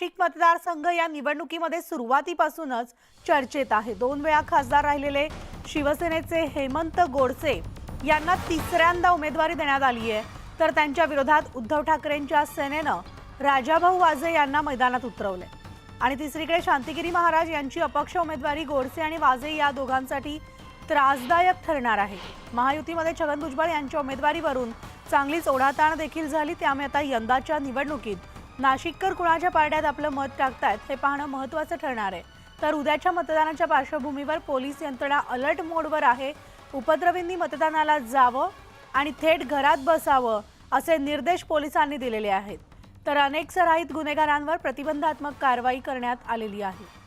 नाशिक मतदारसंघ या निवडणुकीमध्ये सुरुवातीपासूनच चर्चेत आहे. दोन वेळा खासदार राहिलेले शिवसेनेचे हेमंत गोडसे यांना तिसऱ्यांदा उमेदवारी देण्यात आली आहे. तर त्यांच्या विरोधात उद्धव ठाकरेंच्या सेनेनं राजाभाऊ वाजे यांना मैदानात उतरवले. आणि तिसरीकडे शांतिगिरी महाराज यांची अपक्ष उमेदवारी गोडसे आणि वाजे या दोघांसाठी त्रासदायक ठरणार आहे. महायुतीमध्ये छगन भुजबळ यांच्या उमेदवारीवरून चांगलीच ओढाताण देखील झाली. त्यामुळे आता यंदाच्या निवडणुकीत नाशिककर कुणाच्या पारड्यात आपलं मत टाकतायत हे पाहणं महत्त्वाचं ठरणार आहे. तर उद्याच्या मतदानाच्या पार्श्वभूमीवर पोलीस यंत्रणा अलर्ट मोडवर आहे. उपद्रवींनी मतदानाला जावं आणि थेट घरात बसावं असे निर्देश पोलिसांनी दिलेले आहेत. तर अनेक सराईत गुन्हेगारांवर प्रतिबंधात्मक कारवाई करण्यात आलेली आहे.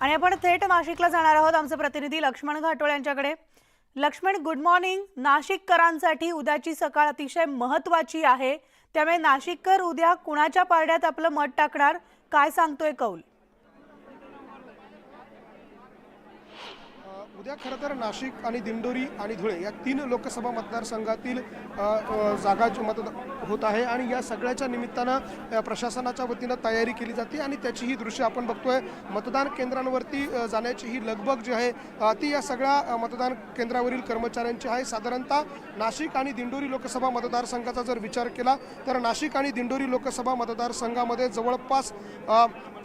आणि आपण थेट नाशिकला जाणार आहोत. आमचे प्रतिनिधी लक्ष्मण घाटोळ यांच्याकडे. लक्ष्मण गुड मॉर्निंग नाशिककरांसाठी उद्याची सकाळ अतिशय महत्वाची आहे. त्यामुळे नाशिककर उद्या कुणाच्या पारड्यात आपलं मत टाकणार? काय सांगतोय कौल? उद्या खरं तर नाशिक आणि दिंडोरी आणि धुळे या तीन लोकसभा मतदारसंघातील जागा जी होत आहे आणि या सगळ्याच्या निमित्तानं प्रशासनाच्या वतीनं तयारी केली जाते आणि त्याचीही दृश्य आपण बघतोय. मतदान केंद्रांवरती जाण्याची ही लगबग जी आहे ती या सगळ्या मतदान केंद्रावरील कर्मचाऱ्यांची आहे. साधारणतः नाशिक आणि दिंडोरी लोकसभा मतदारसंघाचा जर विचार केला तर नाशिक आणि दिंडोरी लोकसभा मतदारसंघामध्ये जवळपास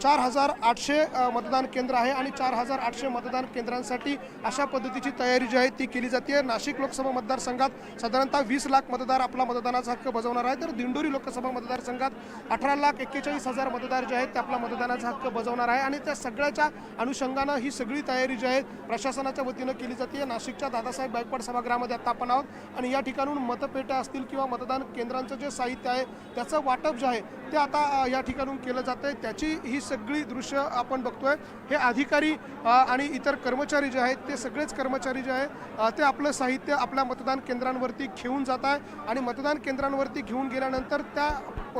चार हजार आठशे मतदान केंद्र आहे आणि चार हजार आठशे मतदान केंद्रांसाठी अशा पद्धतीची तयारी जी आहे ती केली जाते नाशिक लोकसभा मतदारसंघात साधारणतः वीस लाख मतदार आपला मतदानाचा हक्क बजावणार आहे तर दिंडोरी लोकसभा मतदारसंघात अठरा लाख एक्केचाळीस हजार मतदार जे आहेत ते आपला मतदानाचा हक्क बजावणार आहे. आणि त्या सगळ्याच्या अनुषंगानं ही सगळी तयारी जी आहे प्रशासनाच्या वतीनं केली जाते नाशिकच्या दादासाहेब गायकवाड सभागृहामध्ये आता आपण आहोत. आणि या ठिकाणून मतपेट्या असतील किंवा मतदान केंद्रांचं जे साहित्य आहे त्याचं वाटप जे आहे ते आता या ठिकाणून केलं जात आहे त्याची ही सगळी दृश्य आपण बघतोय. हे अधिकारी आणि इतर कर्मचारी जे आहेत ते सगळेच कर्मचारी जे आहे ते आपलं साहित्य आपल्या मतदान केंद्रांवरती घेऊन जात आहे आणि मतदान केंद्रांवरती घेऊन गेल्यानंतर त्या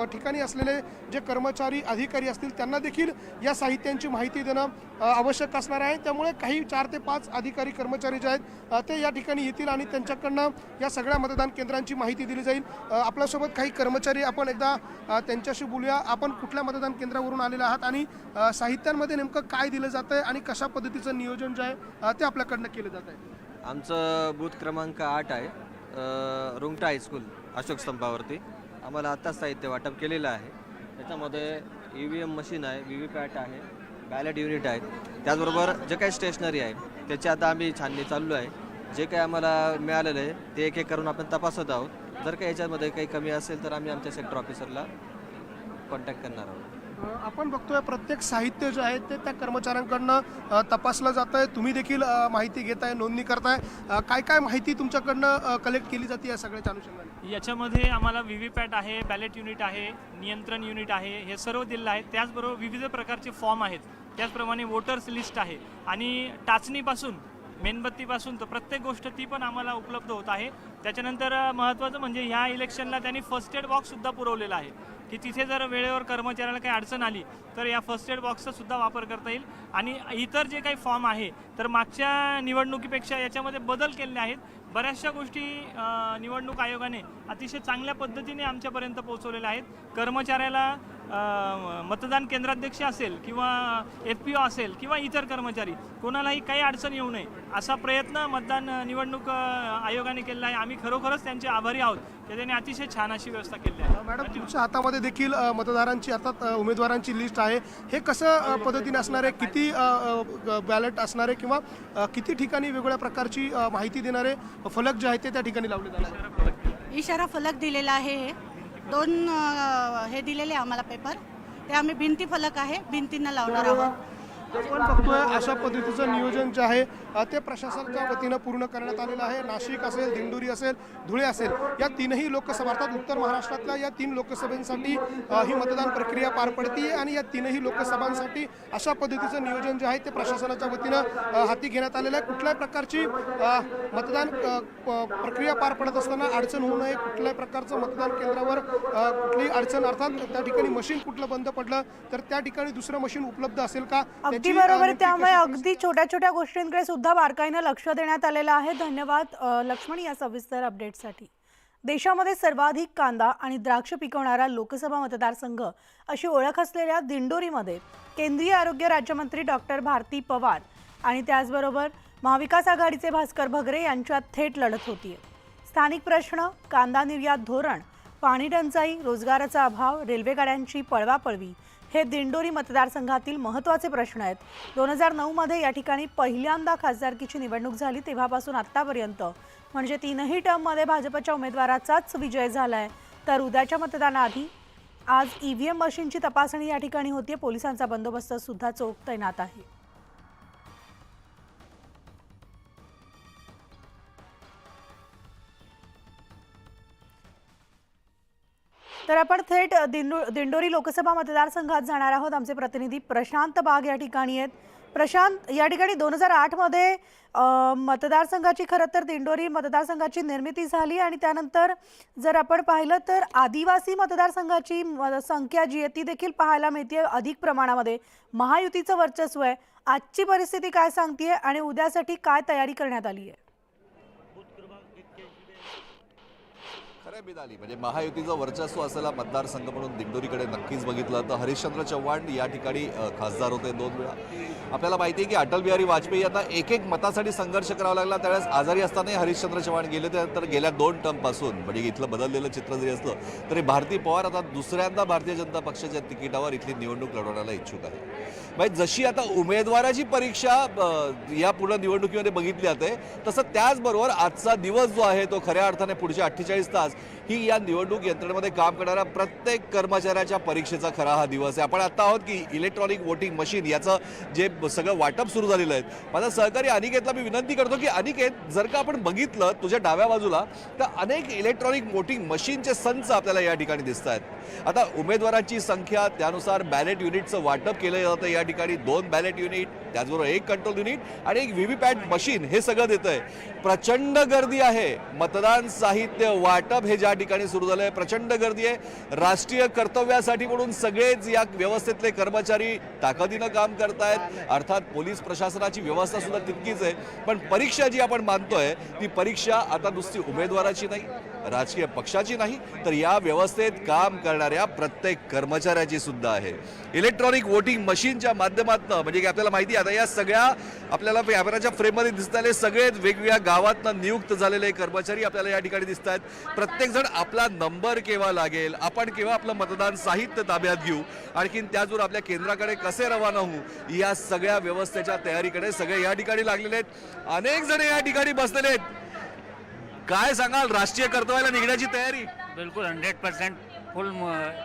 ठिकाणी असलेले जे कर्मचारी अधिकारी असतील त्यांना देखील या साहित्यांची माहिती देणं आवश्यक असणार आहे. त्यामुळे काही चार ते पाच अधिकारी कर्मचारी जे आहेत ते या ठिकाणी येतील आणि त्यांच्याकडनं या सगळ्या मतदान केंद्रांची माहिती दिली जाईल. आपल्यासोबत काही कर्मचारी आपण एकदा त्यांच्याशी बोलूया. आपण कुठल्या मतदान केंद्रावरून आलेले आहात आणि साहित्यांमध्ये नेमकं काय दिलं जातं आहे आणि कशा पद्धतीचं नियोजन जे आहे ते आपल्याकडनं केलं जात आहे? आमचं बूथ क्रमांक आठ आहे रुंगटा हायस्कूल अशोक स्तंभावरती. आम्हाला आत्ताच साहित्य वाटप केलेलं आहे. त्याच्यामध्ये ई व्ही एम मशीन आहे व्ही व्ही पॅट आहे बॅलेट युनिट आहे त्याचबरोबर जे काही स्टेशनरी आहे त्याची आता आम्ही छाननी चाललो आहे. जे काही आम्हाला मिळालेलं आहे ते एक एक करून आपण तपासत आहोत. जर काही याच्यामध्ये काही कमी असेल तर आम्ही आमच्या सेक्टर ऑफिसरला कॉन्टॅक्ट करणार आहोत. आपण बघतोय प्रत्येक साहित्य जे आहे ते त्या कर्मचाऱ्यांकडनं तपासलं जात आहे तुम्ही देखील माहिती माहिती घेताय नोंदणी करताय. काय काय माहिती तुमच्याकडनं कलेक्ट केली जाते या सगळ्याच्या अनुषंगाने? याच्यामध्ये आम्हाला व्ही व्ही पॅट आहे बॅलेट युनिट आहे नियंत्रण युनिट आहे हे सर्व दिलेलं आहे. त्याचबरोबर विविध प्रकारचे फॉर्म आहेत. त्याचप्रमाणे वोटर्स लिस्ट आहे. आणि टाचणीपासून मेणबत्तीपासून तर प्रत्येक गोष्ट ती पण आम्हाला उपलब्ध होत आहे. त्याच्यानंतर महत्त्वाचं म्हणजे ह्या इलेक्शनला त्यांनी फर्स्ट एड बॉक्ससुद्धा पुरवलेला आहे. की तिथे जर वेळेवर कर्मचाऱ्याला काही अडचण आली तर या फर्स्ट एड बॉक्सचा सुद्धा वापर करता येईल. आणि इतर जे काही फॉर्म आहे तर मागच्या निवडणुकीपेक्षा याच्यामध्ये बदल केलेले आहेत. बऱ्याचशा गोष्टी निवडणूक आयोगाने अतिशय चांगल्या पद्धतीने आमच्यापर्यंत पोहोचवलेल्या आहेत. कर्मचाऱ्याला मतदान केंद्राध्यक्ष असेल किंवा एफ पी ओ असेल किंवा इतर कर्मचारी कोणालाही काही अडचण येऊ नये असा प्रयत्न मतदान निवडणूक आयोगाने केलेला आहे. आम्ही खरोखरच त्यांचे आभारी आहोत की त्यांनी अतिशय छान अशी व्यवस्था केली आहे. मॅडम तुमच्या हातामध्ये देखील मतदारांची अर्थात उमेदवारांची लिस्ट आहे. हे कसं पद्धतीने असणार आहे? किती बॅलेट असणार आहे किंवा किती ठिकाणी वेगवेगळ्या प्रकारची माहिती देणारे फलक जे आहेत ते त्या ठिकाणी लावले जाणार? इशारा फलक दिलेला आहे हे. दोन अ, हे दिलेले आम्हाला पेपर ते आम्ही भिंती फलक आहे भिंतींना लावणार आहोत. आपण बघतोय अशा पद्धतीचं नियोजन जे आहे ते प्रशासनाच्या वतीनं पूर्ण करण्यात आलेलं आहे. नाशिक असेल दिंडोरी असेल धुळे असेल या तीनही लोकसभा अर्थात उत्तर महाराष्ट्रातल्या या तीन लोकसभेसाठी ही मतदान प्रक्रिया पार पडते आणि या तीनही लोकसभांसाठी अशा पद्धतीचं नियोजन जे आहे ते प्रशासनाच्या वतीनं हाती घेण्यात आलेलं आहे. कुठल्याही प्रकारची मतदान प्रक्रिया पार पडत असताना अडचण होऊ नये. कुठल्याही प्रकारचं मतदान केंद्रावर कुठली कुठलीही अडचण अर्थात त्या ठिकाणी मशीन कुठलं बंद पडलं तर त्या ठिकाणी दुसरं मशीन उपलब्ध असेल का? त्याची अगदी बरोबर त्यामुळे अगदी छोट्या छोट्या गोष्टींकडे सुद्धा बारकाईनं लक्ष देण्यात आलेलं आहे. धन्यवाद लक्ष्मण या सविस्तर अपडेटसाठी देशामध्ये सर्वाधिक कांदा आणि द्राक्ष पिकवणारा लोकसभा मतदारसंघ अशी ओळख असलेल्या दिंडोरीमध्ये केंद्रीय आरोग्य राज्यमंत्री डॉक्टर भारती पवार आणि त्याचबरोबर महाविकास आघाडीचे भास्कर भगरे यांच्यात थेट लढत होतीये. स्थानिक प्रश्न कांदा निर्यात धोरण पाणी टंचाई रोजगाराचा अभाव रेल्वे गाड्यांची पळवापळवी हे दिंडोरी मतदारसंघातील महत्त्वाचे प्रश्न आहेत. दोन हजार नऊमध्ये या ठिकाणी पहिल्यांदा खासदारकीची निवडणूक झाली तेव्हापासून आत्तापर्यंत. म्हणजे तीनही टर्ममध्ये भाजपच्या उमेदवाराचाच विजय झाला आहे तर उद्याच्या मतदानाआधी आज ई व्ही एम मशीनची तपासणी या ठिकाणी होती पोलिसांचा बंदोबस्त सुद्धा चोख तैनात आहे. तर आपण थेट दिंडो दिंडोरी लोकसभा मतदारसंघात जाणार आहोत. आमचे प्रतिनिधी प्रशांत बाग या ठिकाणी आहेत. प्रशांत या ठिकाणी दोन हजार आठमध्ये मतदारसंघाची खरं तर दिंडोरी मतदारसंघाची निर्मिती झाली आणि त्यानंतर जर आपण पाहिलं तर आदिवासी मतदारसंघाची म- संख्या जी आहे ती देखील पाहायला मिळते अधिक प्रमाणामध्ये. महायुतीचं वर्चस्व आहे. आजची परिस्थिती काय सांगते आणि उद्यासाठी काय तयारी करण्यात आली आहे मिळाली म्हणजे महायुतीचं वर्चस्व असलेला मतदारसंघ म्हणून दिंडोरीकडे नक्कीच बघितलं तर हरिश्चंद्र चव्हाण या ठिकाणी खासदार होते दोन वेळा. आपल्याला माहिती आहे की अटल बिहारी वाजपेयी यांना एक एक मतासाठी संघर्ष करावा लागला. त्यावेळेस आजारी असतानाही हरिश्चंद्र चव्हाण गेले त्यानंतर गेल्या दोन टर्मपासून म्हणजे इथलं बदललेलं चित्र जरी असलं तरी भारती पवार आता दुसऱ्यांदा भारतीय जनता पक्षाच्या तिकिटावर इथली निवडणूक लढवण्याला इच्छुक आहे. म्हणजे जशी आता उमेदवाराची परीक्षा या पूर्ण निवडणुकीमध्ये बघितली जाते तसं त्याचबरोबर आजचा दिवस जो आहे तो खऱ्या अर्थाने पुढचे अठ्ठेचाळीस तास ही या निवडणूक यंत्रणेमध्ये काम करणाऱ्या प्रत्येक कर्मचाऱ्याच्या परीक्षेचा खरा हा दिवस आहे. आपण आता आहोत की इलेक्ट्रॉनिक वोटिंग मशीन याचं जे सगळं वाटप सुरू झालेलं आहे. माझा सहकारी अनिकेतला मी विनंती करतो की अनिकेत जर का आपण बघितलं तुझ्या डाव्या बाजूला तर अनेक इलेक्ट्रॉनिक वोटिंग मशीनचे संच आपल्याला या ठिकाणी दिसत आहेत. आता उमेदवारांची संख्या त्यानुसार बॅलेट युनिटचं वाटप केलं जातं या ठिकाणी. दोन बॅलेट युनिट त्याचबरोबर एक कंट्रोल युनिट आणि एक व्ही व्ही पॅट मशीन हे सगळं देत आहे प्रचंड गर्दी आहे. मतदान साहित्य वाटप हे ज्या ठिकाणी सुरू झालं आहे प्रचंड गर्दी आहे. राष्ट्रीय कर्तव्यासाठी म्हणून सगळेच या व्यवस्थेतले कर्मचारी ताकदीनं काम करतायत. अर्थात पोलीस प्रशासनाची व्यवस्था सुद्धा तितकीच आहे. पण परीक्षा जी आपण मानतोय ती परीक्षा आता नुसती उमेदवाराची नाही. राजकीय पक्षाची नाही तर या व्यवस्थेत काम करणाऱ्या प्रत्येक कर्मचाऱ्याची सुद्धा आहे. इलेक्ट्रॉनिक वोटिंग मशीनच्या माध्यमातून म्हणजे की आपल्याला माहिती आहे आता या सगळ्या आपल्याला कॅमेराच्या फ्रेममध्ये दिसताले सगळेच वेगवेगळ्या गावातनं नियुक्त झालेले कर्मचारी आपल्याला या ठिकाणी दिसत आहेत. प्रत्येकजण आपला नंबर केव्हा लागेल आपण केव्हा आपलं मतदान साहित्य ताब्यात घेऊ आणखीन त्याचवर आपल्या केंद्राकडे कसे रवाना होऊ या सगळ्या व्यवस्थेच्या तयारीकडे सगळे या ठिकाणी लागलेले आहेत. अनेक जण या ठिकाणी बसलेले आहेत. काय सांगाल? राष्ट्रीय कर्तव्याला निघण्याची तयारी? बिल्कुल हंड्रेड परसेंट फुल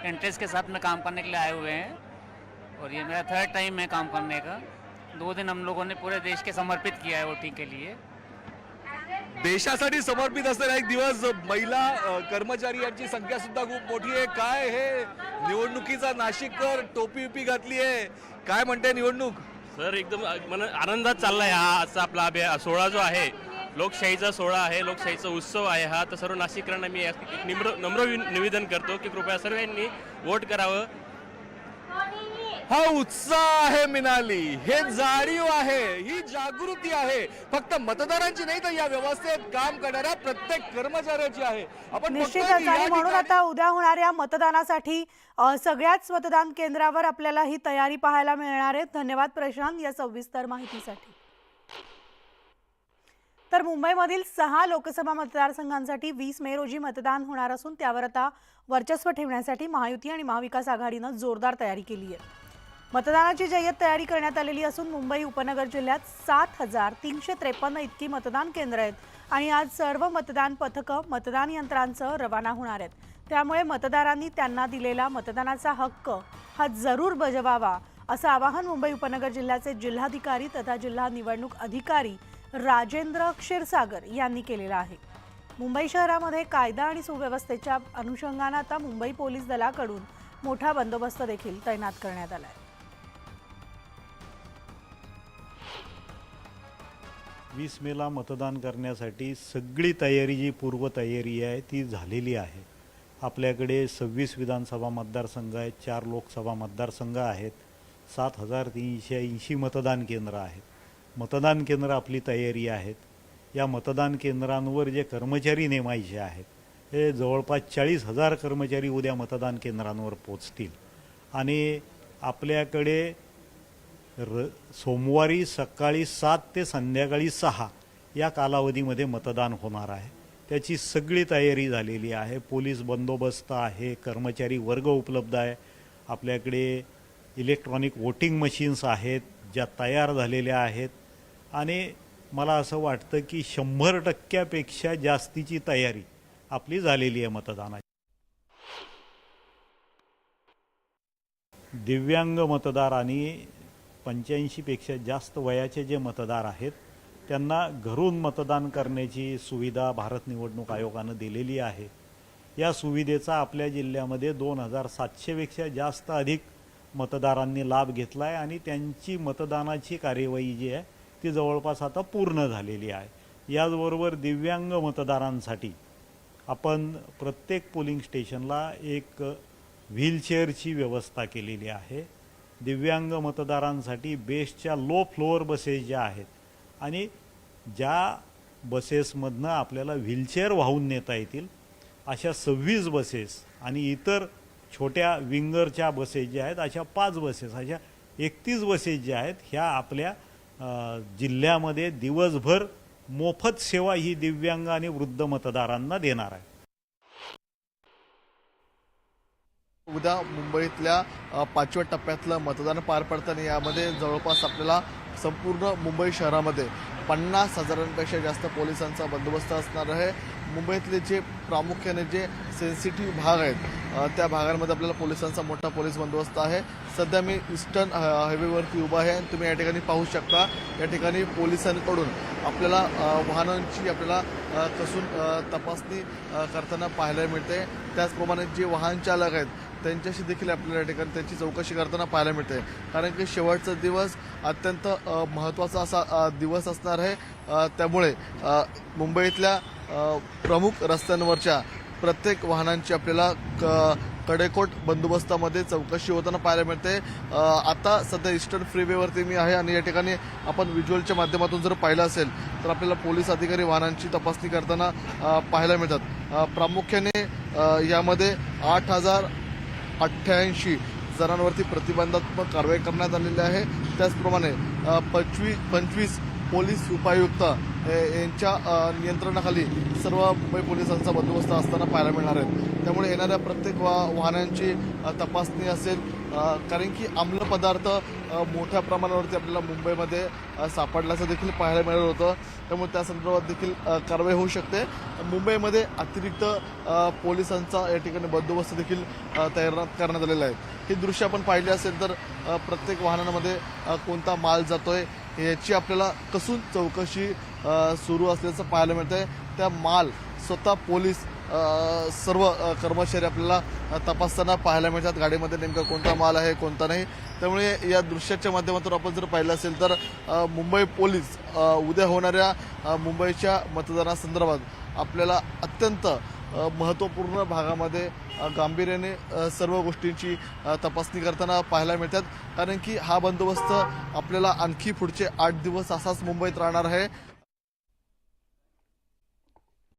इंटरेस्ट के साथ में काम करने के लिए आए हुए हैं। और ये मेरा थर्ड टाइम है काम करने का। दो दिन हम लोगों ने पूरे देश के समर्पित किया है वोटिंग के लिए। देशासाठी समर्पित असलेला एक दिवस महिला अ, कर्मचारी यांची संख्या सुद्धा खूप मोठी आहे. काय हे? निवडणुकीचा नाशिककर टोपी विपी घातली आहे. काय म्हणते निवडणूक? सर एकदम मन आनंदात चाललाय हा आजचा आपला अभि- सोहळा जो आहे. लोकशाहीचा सोहळा आहे लोकशाहीचा उत्सव आहे हा. तर सर्व नाशिकरांना मी निम्र नम्र निवेदन करतो की कृपया सर्वांनी वोट करावं. हा उत्साह आहे मिनाली. हे जाणीव आहे ही जागृती आहे. फक्त मतदारांची नाही तर या व्यवस्थेत काम करणाऱ्या प्रत्येक कर्मचाऱ्याची आहे. आपण निश्चितच म्हणून आता उद्या होणाऱ्या मतदानासाठी सगळ्याच मतदान केंद्रावर आपल्याला ही तयारी पाहायला मिळणार आहे. धन्यवाद प्रशांत या सविस्तर माहितीसाठी. तर मुंबईमधील सहा लोकसभा मतदारसंघांसाठी वीस मे रोजी मतदान होणार असून त्यावर आता वर्चस्व ठेवण्यासाठी महायुती आणि महाविकास आघाडीनं जोरदार तयारी केली आहे. मतदानाची जय्यत तयारी करण्यात आलेली असून मुंबई उपनगर जिल्ह्यात सात हजार तीनशे त्रेपन्न इतकी मतदान केंद्र आहेत आणि आज सर्व मतदान पथकं मतदान यंत्रांसह रवाना होणार आहेत. त्यामुळे मतदारांनी त्यांना दिलेला मतदानाचा हक्क हा जरूर बजवावा असं आवाहन मुंबई उपनगर जिल्ह्याचे जिल्हाधिकारी तथा जिल्हा निवडणूक अधिकारी राजेंद्र क्षीरसागर यांनी केलेला आहे. मुंबई शहरामध्ये कायदा आणि सुव्यवस्थेच्या अनुषंगानं आता मुंबई पोलीस दलाकडून मोठा बंदोबस्त देखील तैनात करण्यात आला आहे वीस मेला मतदान करण्यासाठी सगळी तयारी जी पूर्वतयारी आहे ती झालेली आहे. आपल्याकडे सव्वीस विधानसभा मतदारसंघ आहेत चार लोकसभा मतदारसंघ आहेत सात हजार तीनशे ऐंशी मतदान केंद्र आहेत. मतदान केंद्र आपली तयारी आहेत. या मतदान केंद्रांवर जे कर्मचारी नेमायचे आहेत हे जवळपास चाळीस हजार कर्मचारी उद्या मतदान केंद्रांवर पोचतील. आणि आपल्याकडे र सोमवारी सकाळी सात ते संध्याकाळी सहा या कालावधीमध्ये मतदान होणार आहे. त्याची सगळी तयारी झालेली आहे. पोलीस बंदोबस्त आहे कर्मचारी वर्ग उपलब्ध आहे. आपल्याकडे इलेक्ट्रॉनिक वोटिंग मशीन्स आहेत ज्या तयार झालेल्या आहेत. आणि मला असं वाटतं की शंभर टक्क्यापेक्षा जास्तीची तयारी आपली झालेली आहे मतदानाची. दिव्यांग मतदार आणि पंच्याऐंशीपेक्षा जास्त वयाचे जे मतदार आहेत त्यांना घरून मतदान करण्याची सुविधा भारत निवडणूक आयोगानं दिलेली आहे. या सुविधेचा आपल्या जिल्ह्यामध्ये दोन हजार सातशेपेक्षा जास्त अधिक मतदारांनी लाभ घेतला आहे आणि त्यांची मतदानाची कार्यवाही जी आहे ती जवळपास आता पूर्ण झालेली आहे. याचबरोबर दिव्यांग मतदारांसाठी आपण प्रत्येक पोलिंग स्टेशनला एक व्हीलचेअरची व्यवस्था केलेली आहे. दिव्यांग मतदारांसाठी बेस्टच्या लो फ्लोअर बसेस ज्या आहेत आणि ज्या बसेसमधनं आपल्याला व्हीलचेअर वाहून नेता येतील अशा सव्वीस बसेस आणि इतर छोट्या विंगरच्या बसेस ज्या आहेत अशा पाच बसेस अशा एकतीस बसेस ज्या आहेत ह्या आपल्या जिल्ह्यामध्ये दिवसभर मोफत सेवा ही दिव्यांग आणि वृद्ध मतदारांना देणार आहे. उद्या मुंबईतल्या पाचव्या टप्प्यातलं मतदान पार पडताना यामध्ये जवळपास आपल्याला संपूर्ण मुंबई शहरामध्ये पन्नास हजारांपेक्षा जास्त पोलिसांचा बंदोबस्त असणार आहे. मुंबईतले जे प्रामुख्याने जे सेन्सिटिव्ह भाग आहेत त्या भागांमध्ये आपल्याला पोलिसांचा मोठा पोलीस बंदोबस्त आहे. सध्या मी ईस्टर्न हायवेवरती उभा आहे. आणि तुम्ही या ठिकाणी पाहू शकता. या ठिकाणी पोलिसांकडून आपल्याला वाहनांची आपल्याला कसून तपासणी करताना पाहायला मिळते. त्याचप्रमाणे जे वाहन चालक आहेत त्यांच्याशी देखील आपल्याला या ठिकाणी त्यांची चौकशी करताना पाहायला मिळते. कारण की शेवटचा दिवस अत्यंत महत्त्वाचा असा दिवस असणार आहे. त्यामुळे मुंबईतल्या प्रमुख रस्त्यांवरच्या प्रत्येक वाहनांची आपल्याला क कडेकोट बंदोबस्तामध्ये चौकशी होताना पाहायला मिळते. आता सध्या ईस्टर्न फ्रीवेवरती मी आहे आणि या ठिकाणी आपण व्हिज्युअलच्या माध्यमातून जर पाहिलं असेल तर आपल्याला पोलीस अधिकारी वाहनांची तपासणी करताना पाहायला मिळतात. प्रामुख्याने यामध्ये आठ हजार अठ्ठ्याऐंशी जणांवरती प्रतिबंधात्मक कारवाई करण्यात आलेली आहे. त्याचप्रमाणे पंचवीस पंचवीस पोलीस उपायुक्त यांच्या नियंत्रणाखाली सर्व मुंबई पोलिसांचा बंदोबस्त असताना पाहायला मिळणार आहे. त्यामुळे येणाऱ्या प्रत्येक वा वाहनांची तपासणी असेल कारण की आम्ल पदार्थ मोठ्या प्रमाणावरती आपल्याला मुंबईमध्ये सापडल्याचं देखील पाहायला मिळत होतं. त्यामुळे त्या संदर्भात देखील कारवाई होऊ शकते. मुंबईमध्ये अतिरिक्त पोलिसांचा या ठिकाणी बंदोबस्त देखील तयार तैनात करण्यात आलेला आहे. हे दृश्य आपण पाहिले असेल तर प्रत्येक वाहनामध्ये कोणता माल जातोय याची आपल्याला कसून चौकशी सुरू असल्याचं पाहायला मिळतंय. त्या माल स्वतः पोलीस सर्व कर्मचारी आपल्याला तपासताना पाहायला मिळतात गाडीमध्ये नेमका कोणता माल आहे कोणता नाही. त्यामुळे या दृश्याच्या माध्यमातून आपण जर पाहिलं असेल तर मुंबई पोलीस उद्या होणाऱ्या मुंबईच्या मतदानासंदर्भात आपल्याला अत्यंत महत्त्वपूर्ण भागामध्ये गांभीर्याने सर्व गोष्टींची तपासणी करताना पाहायला मिळतात. कारण की हा बंदोबस्त आपल्याला आणखी पुढचे आठ दिवस असाच मुंबईत राहणार आहे.